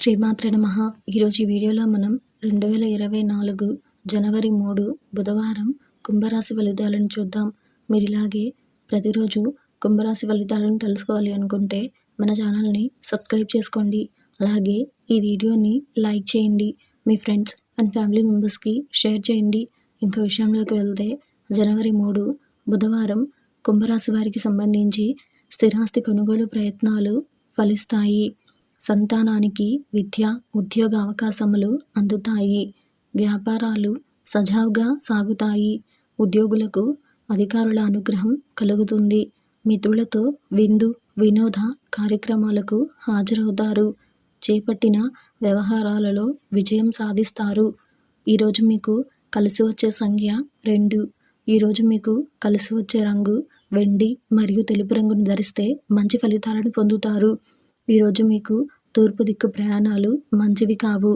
శ్రీమాత్ర నమ. ఈరోజు ఈ వీడియోలో మనం రెండు వేల ఇరవై నాలుగు జనవరి మూడు బుధవారం కుంభరాశి ఫలితాలను చూద్దాం. మీరు ఇలాగే ప్రతిరోజు కుంభరాశి ఫలితాలను తెలుసుకోవాలి అనుకుంటే మన ఛానల్ని సబ్స్క్రైబ్ చేసుకోండి. అలాగే ఈ వీడియోని లైక్ చేయండి. మీ ఫ్రెండ్స్ అండ్ ఫ్యామిలీ మెంబర్స్కి షేర్ చేయండి. ఇంకో విషయంలోకి వెళ్తే జనవరి మూడు బుధవారం కుంభరాశి వారికి సంబంధించి స్థిరాస్తి కొనుగోలు ప్రయత్నాలు ఫలిస్తాయి. సంతానానికి విద్య ఉద్యోగ అవకాశములు అందుతాయి. వ్యాపారాలు సజావుగా సాగుతాయి. ఉద్యోగులకు అధికారుల అనుగ్రహం కలుగుతుంది. మిత్రులతో విందు వినోద కార్యక్రమాలకు హాజరవుతారు. చేపట్టిన వ్యవహారాలలో విజయం సాధిస్తారు. ఈరోజు మీకు కలిసి వచ్చే సంఖ్య రెండు. ఈరోజు మీకు కలిసి వచ్చే రంగు వెండి మరియు తెలుపు రంగును ధరిస్తే మంచి ఫలితాలను పొందుతారు. ఈరోజు మీకు తూర్పు దిక్కు ప్రయాణాలు మంచివి కావు.